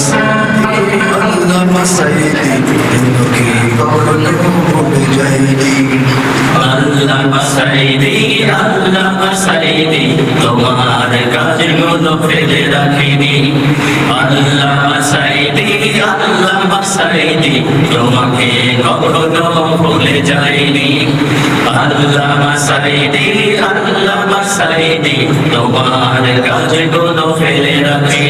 সাইদি আল্লামা সাইদি তোমাকে কখনো ভুলে যাইনি আল্লামা সাইদি আল্লামা তোমার কাজগুলো ফেলে রাখিনি আল্লামা সাইদি আল্লামা সাইদি তোমাকে কখনো ভুলে যায়নি আল্লামা সাইদি আল্লামা সাইদি তোমার কাজগুলো ফেলে রাখিনি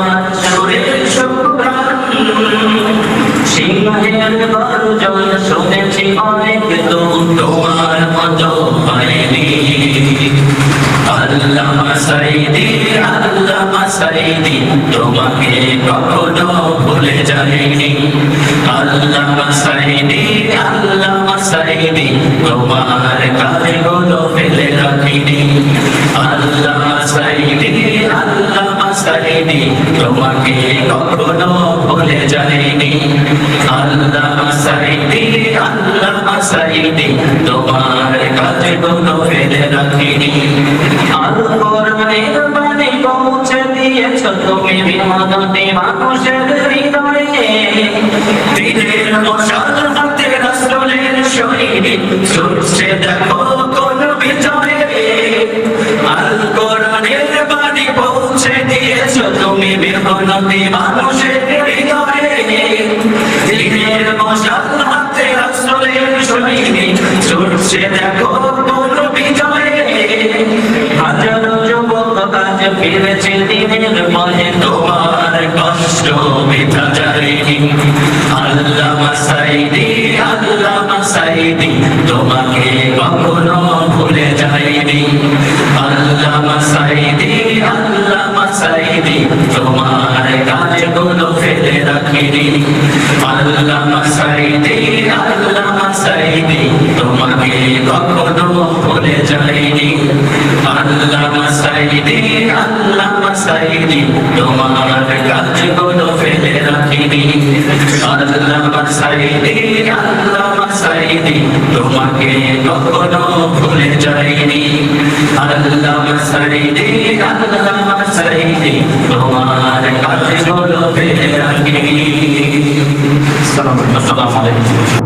সিংহের গর্জন শুনেছি অনেক তো তোমার মতো হয়নি আল্লামা সাইদি আল্লামা সাইদি তোমাকে কখনো ভুলে তোমাকে কখনো ভুলে যায়নি আল্লামা সাইদি আল্লামা সাইদি, তোমার কাজগুলো ফেলে রাখিনি আর কোরআনের পৌঁছে দিয়েছ তুমি বিমানতে মানুষের হৃদয়ে। দিনের মশাল হাতে রাসূলের শহীদ মশাল হাতে রাসূলের শহীদ ছুটছে দেখো কোন আজ ফিরেছে তোমার কষ্ট মিথা যায়নি আল্লামা সাইদি আল্লামা সাইদি তোমাকে কখনো ভুলে যায়নি আল্লামা সাইদি ফেলে রাখিনি আল্লামা সাইদি আল্লামা সাইদি তোমাকে কখনো ভুলে যায়নি আল্লামা সাইদি আল্লামা সাইদি তোমার কাজগুলো ফেলে রাখিনি আল্লামা সাইদি আল্লামা সাইদি তোমাকে কখনো ভুলে যায়নি আল্লামা সাইদি আল্লামা সাইদি তোমার আসসালামু আলাইকুম